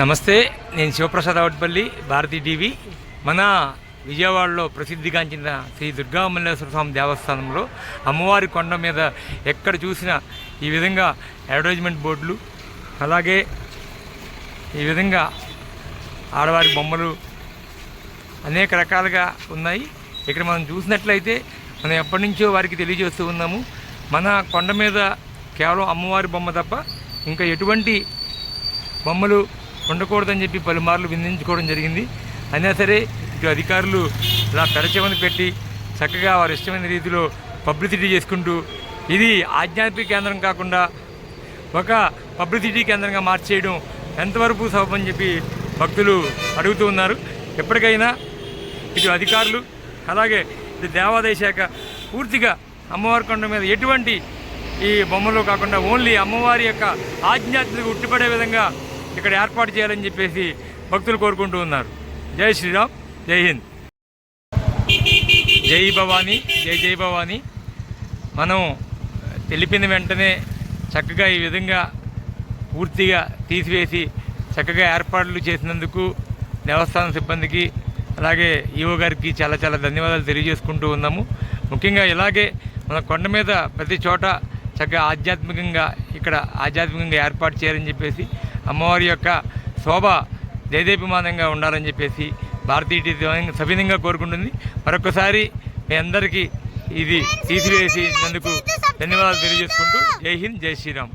నమస్తే నేను శివప్రసాద్ అవట్పల్లి భారతీ టీవీ. మన విజయవాడలో ప్రసిద్ధిగాంచిన శ్రీ దుర్గా మల్లేశ్వర స్వామి దేవస్థానంలో అమ్మవారి కొండ మీద ఎక్కడ చూసినా ఈ విధంగా అడ్వర్టైజ్మెంట్ బోర్డులు అలాగే ఈ విధంగా ఆడవారి బొమ్మలు అనేక రకాలుగా ఉన్నాయి. ఇక్కడ మనం చూసినట్లయితే మనం ఎప్పటి నుంచో వారికి తెలియజేస్తూ ఉన్నాము మన కొండ మీద కేవలం అమ్మవారి బొమ్మ తప్ప ఇంకా ఎటువంటి బొమ్మలు ఉండకూడదని చెప్పి పలుమార్లు వినించుకోవడం జరిగింది. అయినా సరే ఇటు అధికారులు ఇలా పెరచమని పెట్టి చక్కగా వారి ఇష్టమైన రీతిలో పబ్లిసిటీ చేసుకుంటూ ఇది ఆధ్యాత్మిక కేంద్రం కాకుండా ఒక పబ్లిసిటీ కేంద్రంగా మార్చేయడం ఎంతవరకు సబబని చెప్పి భక్తులు అడుగుతూ ఉన్నారు. ఎప్పటికైనా ఇటు అధికారులు అలాగే ఇటు దేవాదాయ శాఖ పూర్తిగా అమ్మవారి కొండ మీద ఎటువంటి ఈ బొమ్మలు కాకుండా ఓన్లీ అమ్మవారి యొక్క ఆధ్యాత్మిక ఉట్టిపడే విధంగా ఇక్కడ ఏర్పాటు చేయాలని చెప్పేసి భక్తులు కోరుకుంటూ ఉన్నారు. జై శ్రీరామ్ జై హింద్. జై భవానీ జై జై భవానీ. మనం తెలిపిన వెంటనే చక్కగా ఈ విధంగా పూర్తిగా తీసివేసి చక్కగా ఏర్పాట్లు చేసినందుకు దేవస్థానం సిబ్బందికి అలాగే ఈవో గారికి చాలా చాలా ధన్యవాదాలు తెలియజేసుకుంటూ ఉన్నాము. ముఖ్యంగా ఇలాగే మన కొండ మీద ప్రతి చోట చక్కగా ఆధ్యాత్మికంగా ఇక్కడ ఆధ్యాత్మికంగా ఏర్పాటు చేయాలని చెప్పేసి అమ్మవారి యొక్క శోభ జయదేపిమానంగా ఉండాలని చెప్పేసి భారతీయ టీవీ సవినంగా కోరుకుంటుంది. మరొకసారి మీ అందరికీ ఇది తీసివేసినందుకు ధన్యవాదాలు తెలియజేసుకుంటూ జై హింద్ జై శ్రీరామ్.